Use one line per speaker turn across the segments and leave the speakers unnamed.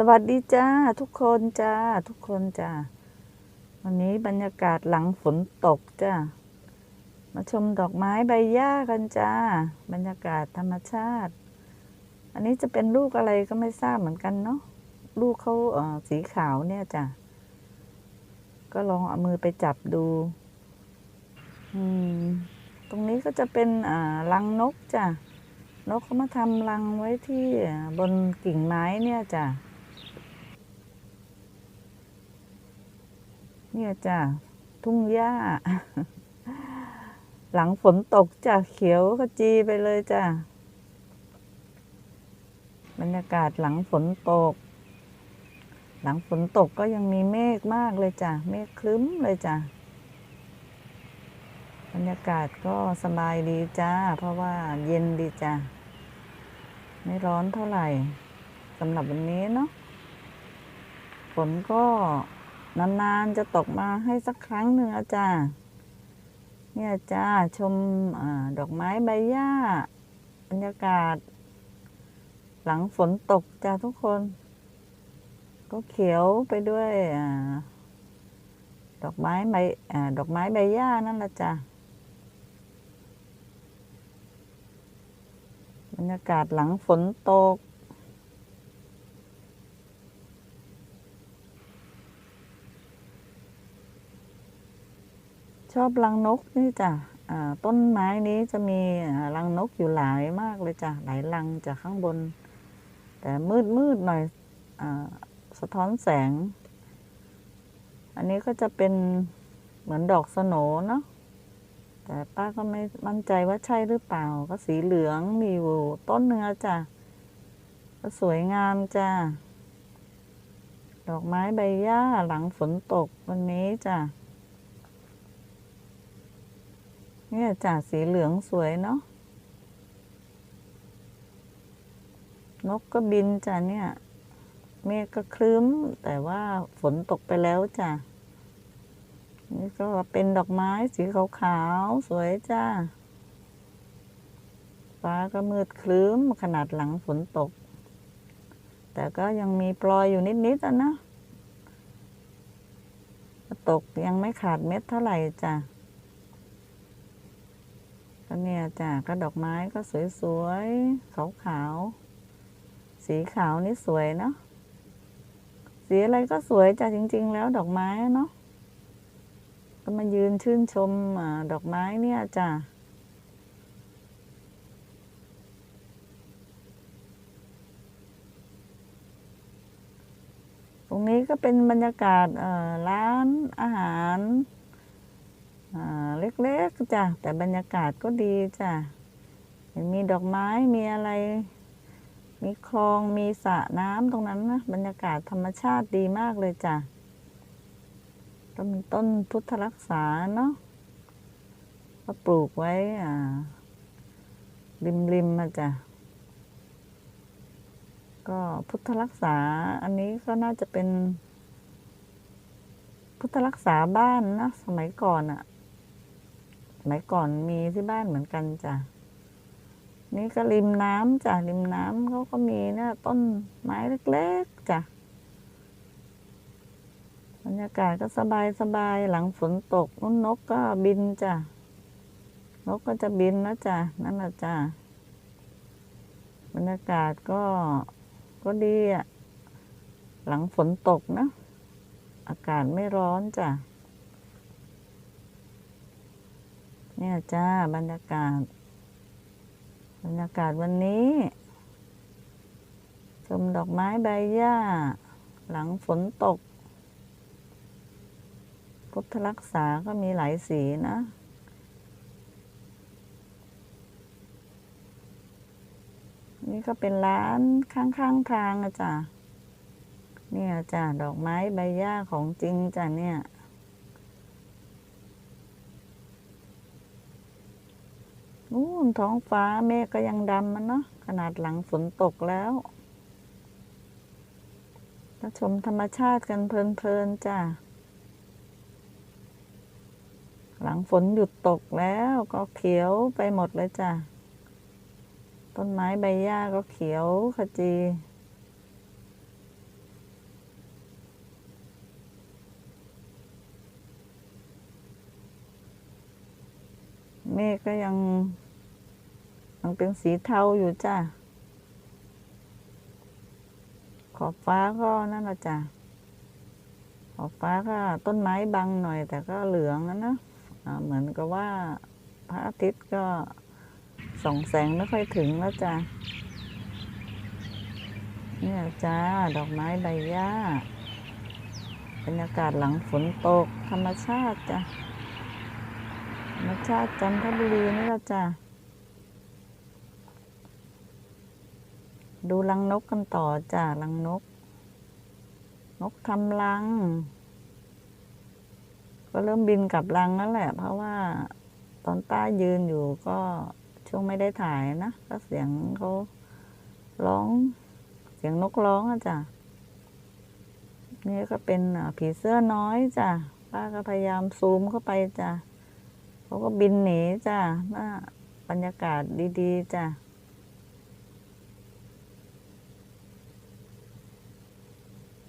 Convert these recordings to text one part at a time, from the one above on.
สวัสดีจ้าทุกคนจ้าทุกคนจ้าวันนี้บรรยากาศหลังฝนตกจ้ามาชมดอกไม้ใบหญ้ากันจ้า บรรยากาศธรรมชาติ อันนี้จะเป็นลูกอะไรก็ไม่ทราบเหมือนกันเนาะลูกเขาเอ่อสีขาวเนี่ยจ้าก็ลองเอามือไปจับดู อืม ตรงนี้ก็จะเป็นอ่ารังนกจ้ะนกเขามาทำรังไว้ที่บนกิ่งไม้เนี่ยจ้ะ เนี่ยจ้ะทุ่งหญ้า หลังฝนตกจ้ะเขียวขจีไปเลยจ้ะบรรยากาศหลังฝนตก หลังฝนตกก็ยังมีเมฆมากเลยจ้ะ เมฆครึ้มเลยจ้ะ บรรยากาศก็สบายดีจ้า เพราะว่าเย็นดีจ้าไม่ร้อนเท่าไหร่สำหรับวันนี้เนาะ ฝนก็ นานๆจะตกมาให้สักครั้งหนึ่งอะจ้าเนี่ยจ้าชมอดอกไม้ใบหญ้า บรรยากาศ หลังฝนตกจ้าทุกคน ก็เขียวไปด้วยอดอกไม้ใบอดอกไม้ใบหญ้านั่นละจ้ะบรรยากาศหลังฝนตก อบรังนกนี่จ้ะต้นไม้นี้จะมีรังนกอยู่หลายมากเลยจ้ะหลายรังจากข้างบน แต่มืดมืดหน่อยอสะท้อนแสง อันนี้ก็จะเป็นเหมือนดอกสโนเนาะแต่ป้าก็ไม่มั่นใจว่าใช่หรือเปล่า ก็สีเหลืองมีอยู่ต้นเนื้อจ้ะก็สวยงามจ้ะดอกไม้ใบหญ้าหลังฝนตกวันนี้จ้ะ เนี่ยจ้ะสีเหลืองสวยเนาะนกก็บินจ้ะเนี่ย เมฆก็ครึ้ม แต่ว่าฝนตกไปแล้วจ้ะนี่ก็เป็นดอกไม้สีขาวๆสวยจ้าฟ้าก็มืดครึ้มขนาดหลังฝนตก แต่ก็ยังมีปลอยอยู่นิดๆอะนะ ตกยังไม่ขาดเม็ดเท่าไหร่จ้ะ เนี่ยจ้ะก็ดอกไม้ก็สวยๆขาวๆสีขาวนี่สวยเนาะสีอะไรก็สวยจ้ะจริง ๆ แล้วดอกไม้เนาะก็มายืนชื่นชมอดอกไม้เนี่ยจ้ะตรงนี้ก็เป็นบรรยากาศร้านอาหาร เล็กๆจ้ะแต่บรรยากาศก็ดีจ้ะมีดอกไม้มีอะไร มีคลองมีสระน้ำตรงนั้นนะบรรยากาศธรรมชาติดีมากเลยจ้ะต้นต้นพุทธรักษาเนาะก็ปลูกไว้อ่าริมริมมาจ้ะก็พุทธรักษาอันนี้ก็น่าจะเป็น พุทธรักษาบ้านนะสมัยก่อนอะ มัยก่อนมีที่บ้านเหมือนกันจ้ะ นี่ก็ริมน้ำจ้ะ ริมน้ำเขาก็มีนะต้นไม้เล็กๆจ้ะ บรรยากาศก็สบายสบายหลังฝนตกนุ่นนกก็บินจ้ะ นกก็จะบินนะจ้ะ นั่นแหละจ้ะ บรรยากาศก็ก็ดีอะหลังฝนตกนะ อากาศไม่ร้อนจ้ะ เนี่ยจ้าบรรยากาศ บรรยากาศวันนี้ ชมดอกไม้ใบหญ้า หลังฝนตก พุทธรักษาก็มีหลายสีนะนี่ก็เป็นร้านข้างๆทางอะจ้ะเนี่ยจ้ะดอกไม้ใบหญ้าของจริงจ้ะเนี่ย นู่นท้องฟ้าเมฆก็ยังดำมันเนาะขนาดหลังฝนตกแล้วมาชมธรรมชาติกันเพลินๆจ้ะ หลังฝนหยุดตกแล้วก็เขียวไปหมดเลยจ้ะ ต้นไม้ใบหญ้าก็เขียวขจี เมฆก็ยังยังเป็นสีเทาอยู่จ้ะ ขอบฟ้าก็นั่นละจ้ะ ขอบฟ้าก็ต้นไม้บังหน่อย แต่ก็เหลืองนะนะอ่าเหมือนกับว่าพระอาทิตย์ก็ส่องแสงไม่ค่อยถึงแล้วจ้ะเนี่ยจ้า ดอกไม้ใบหญ้าบรรยากาศหลังฝนตกธรรมชาติจ้ะ รรมชาติจันทบุรีนี่ละจ้ะ ดูรังนกกันต่อจ้ะรังนก นกทำรัง ก็เริ่มบินกลับรังแล้วแหละ เพราะว่าตอนต้ายืนอยู่ก็ช่วงไม่ได้ถ่ายนะก็เสียงเขาร้อง เสียงนกร้องอะจ้ะนี่ก็เป็นผีเสื้อน้อยจ้ะป้าก็พยายามซูมเข้าไปจ้ะ เขาก็บินหนีจ้ะน่าบรรยากาศดีๆจ้ะ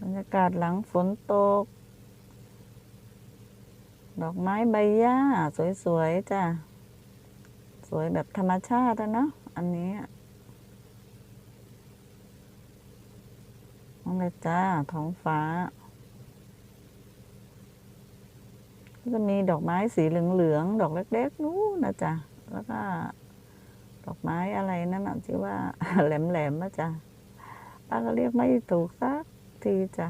บรรยากาศหลังฝนตก ดอกไม้ใบหญ้า สวยๆจ้ะ สวยแบบธรรมชาติเนาะอันนี้นั่นเลยจ้าท้องฟ้า ก็จะมีดอกไม้สีเหลืองๆ ดอกเล็กๆนู้นนะจ๊ะ แล้วก็ดอกไม้อะไรนั่นน่ะที่ว่าแหลมๆนะจ๊ะป้าก็เรียกไม่ถูกสักทีจ้ะ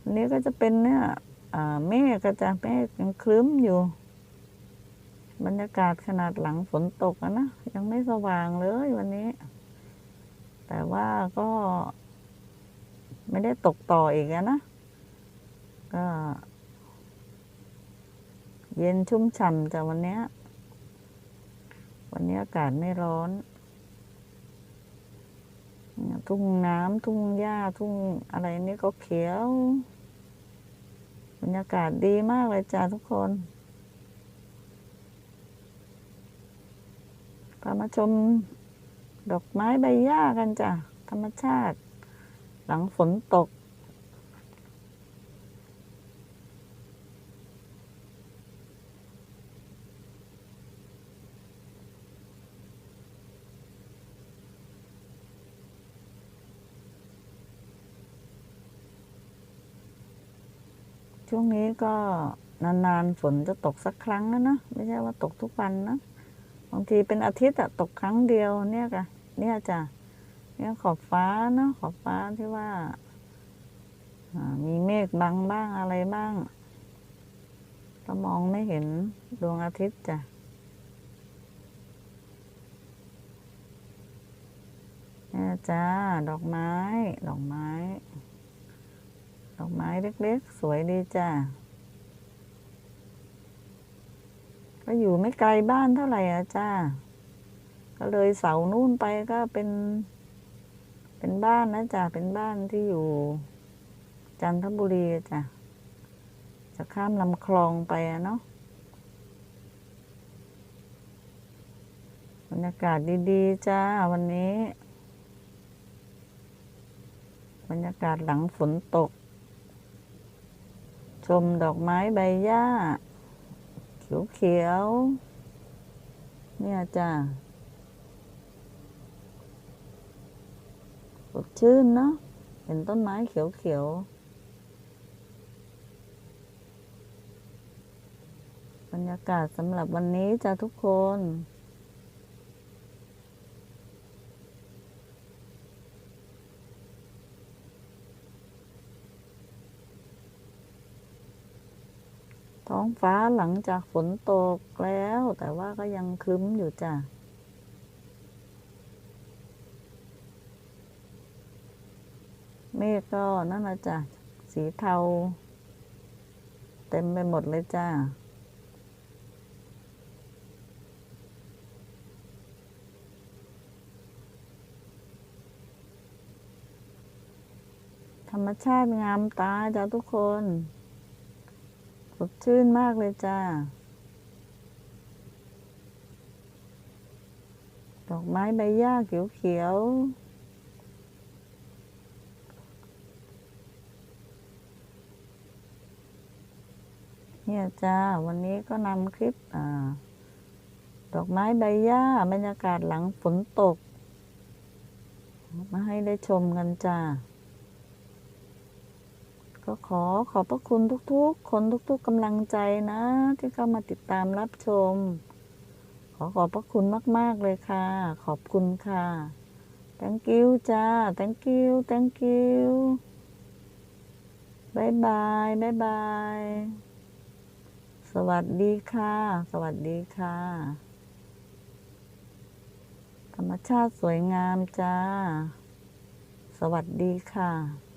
อันนี้ก็จะเป็นเนี่ยเมฆก็จะเมฆยังครึ้มอยู่ บรรยากาศขนาดหลังฝนตกนะยังไม่สว่างเลยวันนี้ แต่ว่าก็ไม่ได้ตกต่ออีกนะก็ เย็นชุ่มฉ่ำจากวันเนี้ย วันนี้อากาศไม่ร้อน ทุ่งน้ำทุ่งหญ้าทุ่งอะไรนี่ก็เขียว บรรยากาศดีมากเลยจ้าทุกคนพามาชมดอกไม้ใบหญ้ากันจ้ะ ธรรมชาติ หลังฝนตก ช่วงนี้ก็นานๆฝนจะตกสักครั้งนะนะไม่ใช่ว่าตกทุกวันนะบางทีเป็นอาทิตย์อะตกครั้งเดียวเนี่ยค่ะเนี่ยจ้ะเนี่ยขอบฟ้าเนาะขอบฟ้าที่ว่าอ่ามีเมฆบังบ้างอะไรบ้าง ก็มองไม่เห็นดวงอาทิตย์จ้ะเนี่ยจ้าดอกไม้ ดอกไม้ ดอกไม้เล็กๆ สวยดีจ้าก็อยู่ไม่ไกลบ้านเท่าไหร่อะจ้าก็เลยเสานู่นไปก็เป็น เป็นบ้านนะจ้าเป็นบ้านที่อยู่ จันทบุรีจ้ะจะข้ามลำคลองไปอะเนาะบรรยากาศดีๆ จ้า วันนี้ บรรยากาศหลังฝนตก มดอกไม้ใบหญ้า เขียวๆเนี่ยจ้าสดชื่นเนาะเห็นต้นไม้เขียวๆบรรยากาศสำหรับวันนี้จ้าทุกคน ฟ้าหลังจากฝนตกแล้ว แต่ว่าก็ยังครึ้มอยู่จ้ะเมฆก็นั่นนะจ้ะสีเทา เต็มไปหมดเลยจ้าธรรมชาติงามตาจ้าทุกคน สดชื่นมากเลยจ้า ดอกไม้ใบหญ้าเขียวๆเนี่ยจ้า วันนี้ก็นำคลิปอดอกไม้ใบหญ้าบรรยากาศหลังฝนตก มาให้ได้ชมกันจ้า ก็ขอขอบพระคุณทุกๆ คนทุกๆกำลังใจนะ ที่เข้ามาติดตามรับชม ขอขอบพระคุณมาก ๆ เลยค่ะ ขอบคุณค่ะ thank you จ้า thank you thank you บายบายบายบาย สวัสดีค่ะ สวัสดีค่ะ ธรรมชาติสวยงามจ้า สวัสดีค่ะ